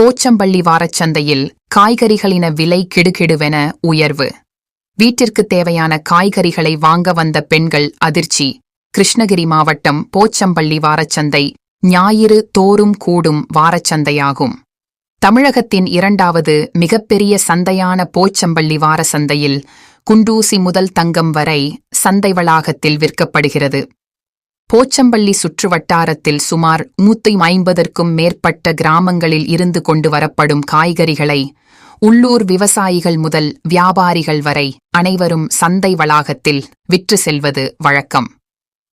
போச்சம்பள்ளி வாரச்சந்தையில் காய்கறிகளின விலை கிடுகிடுவென உயர்வு. வீட்டிற்கு தேவையான காய்கறிகளை வாங்க வந்த பெண்கள் அதிர்ச்சி. கிருஷ்ணகிரி மாவட்டம் போச்சம்பள்ளி வாரச்சந்தை ஞாயிறு தோறும் கூடும் வாரச்சந்தையாகும். தமிழகத்தின் இரண்டாவது மிகப்பெரிய சந்தையான போச்சம்பள்ளி வார சந்தையில் குண்டூசி முதல் தங்கம் வரை சந்தை வளாகத்தில் விற்கப்படுகிறது. போச்சம்பள்ளி சுற்றுவட்டாரத்தில் சுமார் நூத்தி ஐம்பதற்கும் மேற்பட்ட கிராமங்களில் இருந்து கொண்டு வரப்படும் காய்கறிகளை உள்ளூர் விவசாயிகள் முதல் வியாபாரிகள் வரை அனைவரும் சந்தை வளாகத்தில் விற்று செல்வது வழக்கம்.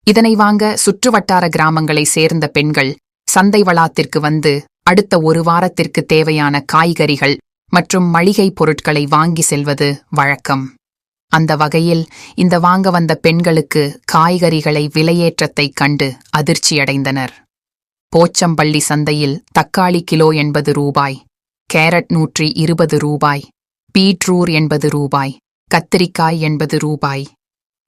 இதனை வாங்க சுற்றுவட்டார கிராமங்களை சேர்ந்த பெண்கள் சந்தை வளாத்திற்கு வந்து அடுத்த ஒரு வாரத்திற்கு தேவையான காய்கறிகள் மற்றும் மளிகைப் பொருட்களை வாங்கி செல்வது வழக்கம். அந்த வகையில் இந்த வாங்க வந்த பெண்களுக்கு காய்கறிகளை விலையேற்றத்தைக் கண்டு அதிர்ச்சியடைந்தனர். போச்சம்பள்ளி சந்தையில் தக்காளி கிலோ எண்பது ரூபாய் கேரட் நூற்றி இருபது ரூபாய் பீட்ரூர் எண்பது ரூபாய் கத்திரிக்காய் எண்பது ரூபாய்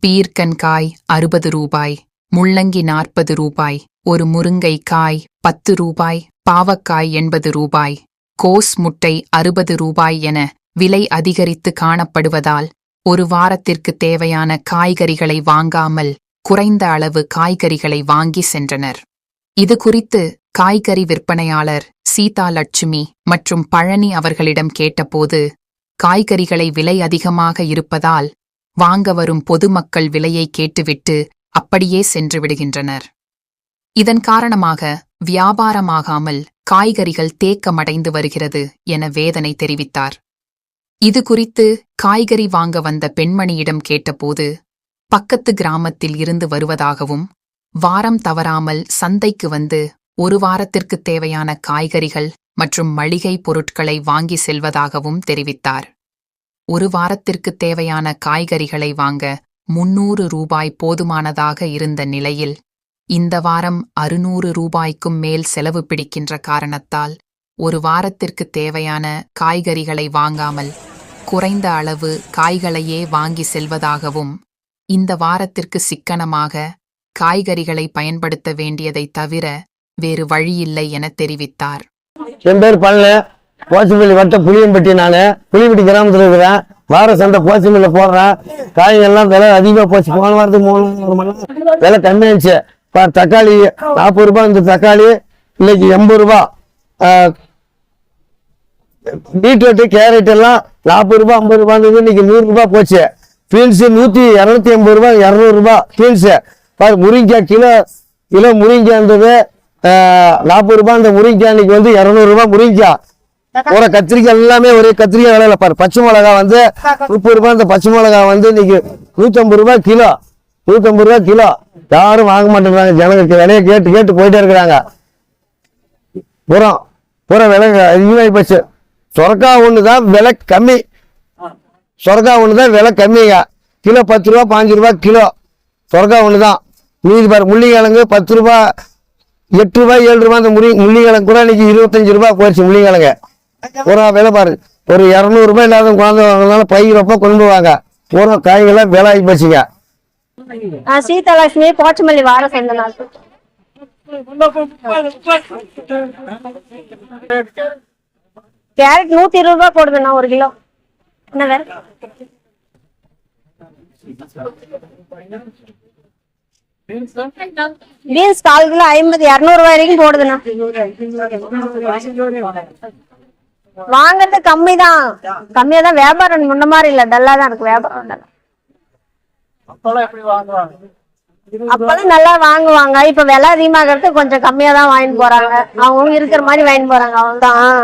பீர்க்கன்காய் அறுபது ரூபாய் முள்ளங்கி நாற்பது ரூபாய் ஒரு முருங்கைக்காய் பத்து ரூபாய் பாவக்காய் எண்பது ரூபாய் கோஸ் முட்டை அறுபது ரூபாய் என விலை அதிகரித்து காணப்படுவதால் ஒரு வாரத்திற்கு தேவையான காய்கறிகளை வாங்காமல் குறைந்த அளவு காய்கறிகளை வாங்கி சென்றனர். இது குறித்து காய்கறி விற்பனையாளர் சீதா லட்சுமி மற்றும் பழனி அவர்களிடம் கேட்டபோது காய்கறிகளை விலை அதிகமாக இருப்பதால் வாங்க வரும் பொதுமக்கள் விலையை கேட்டுவிட்டு அப்படியே சென்று விடுகின்றனர். இதன் காரணமாக வியாபாரமாகாமல் காய்கறிகள் தேக்கமடைந்து வருகிறது என வேதனை தெரிவித்தார். இது குறித்து காய்கறி வாங்க வந்த பெண்மணியிடம் கேட்டபோது பக்கத்து கிராமத்தில் இருந்து வருவதாகவும் வாரம் தவறாமல் சந்தைக்கு வந்து ஒரு வாரத்திற்கு தேவையான காய்கறிகள் மற்றும் மளிகை பொருட்களை வாங்கி செல்வதாகவும் தெரிவித்தார். ஒரு வாரத்திற்கு தேவையான காய்கறிகளை வாங்க முன்னூறு ரூபாய் போதுமானதாக இருந்த நிலையில் இந்த வாரம் அறுநூறு ரூபாய்க்கும் மேல் செலவு பிடிக்கின்ற காரணத்தால் ஒரு வாரத்திற்கு தேவையான காய்கறிகளை வாங்காமல் குறைந்த அளவு காய்களையே வாங்கி செல்வதாகவும் இந்த வாரத்திற்கு சிக்கனமாக காய்கறிகளை பயன்படுத்த வேண்டியதை தவிர வேறு வழியில்லை என தெரிவித்தார். என் பேர் பழனி போச்சம்பள்ளி வட்ட புளியம்பட்டி நான். புளியம்பட்டி கிராமத்தில் இருக்கிறேன். வார சந்தை போச்சம்பள்ளி போடுறேன். காய்கள்லாம் விலை அதிகமாக போச்சு. போன வாரத்துக்கு மூணு மணி விலை கம்மியாச்சு இப்போ தக்காளி நாற்பது ரூபாய் இந்த தக்காளி இன்னைக்கு எண்பது ரூபா பீட்ரூட்டு கேரட் எல்லாம் நாற்பது ரூபாய் ஐம்பது ரூபாய் இன்னைக்கு நூறுரூபா போச்சு. பீன்ஸு நூற்றி இரநூத்தி ஐம்பது ரூபா இரநூறுபா பீன்ஸு. பாரு முருங்கைக்காய் கிலோ கிலோ முருங்கைக்காய் இருந்தது நாற்பது ரூபா. அந்த முருங்கைக்காய் இன்னைக்கு வந்து இரநூறுபா முருங்கிக்காய் முருங்கைக்காய் ஒரு கத்திரிக்காய் எல்லாமே ஒரே கத்திரிக்காய் விலையில பாரு. பச்சை மிளகா வந்து முப்பது ரூபாய் இந்த பச்சை மிளகா வந்து இன்னைக்கு நூற்றம்பது ரூபாய் கிலோ. நூற்றம்பது ரூபாய் கிலோ. யாரும் வாங்க மாட்டேங்கிறாங்க. ஜனங்களுக்கு விலையை கேட்டு கேட்டு போயிட்டே இருக்கிறாங்க. புறம். புறம் விலை அதிகமாகி போச்சு. சொரக்கா ஒன்று தான் விலை கம்மி. சொரக்கா ஒன்று தான் விலை கம்மிங்க. கிலோ பத்து ரூபா பாஞ்சு ரூபா கிலோ. சொரக்கா ஒன்று தான் மீதி பாரு முள்ளிக்கிழங்கு பத்து ரூபா எட்டு ரூபாய் ஏழு ரூபாய் அந்த முள்ளி முள்ளிக்கிழங்கு கூட இன்னைக்கு இருபத்தஞ்சு ரூபா போயிடுச்சு முள்ளிக்கிழங்கு. ஒரு விலை பாரு. ஒரு இரநூறுபா இல்லாத குழந்தை வாங்கினால பை ரொம்ப கொண்டு வாங்க பூரா காய்கள்லாம் விலை ஆகி போச்சுங்க. சீதாலட்சுமி போச்சமல்லி வார சந்தை நாள். கேரட் நூத்தி இருபது ரூபாய் போடுதுண்ணா ஒரு கிலோ. என்ன வேற? பீன்ஸ் கால் கிலோ ஐம்பது இரநூறு ரூபாய் வரைக்கும் போடுதுண்ணா. வாங்குறது கம்மி தான் கம்மியா தான் வியாபாரம் முன்ன மாதிரி இல்ல டல்லா தான் இருக்கு வியாபாரம். அப்பதான் நல்லா வாங்குவாங்க. இப்ப விலை அதிகமாகிறது கொஞ்சம் கம்மியா தான் வாங்கிட்டு போறாங்க. அவங்க இருக்கிற மாதிரி வாங்கிட்டு போறாங்க தான்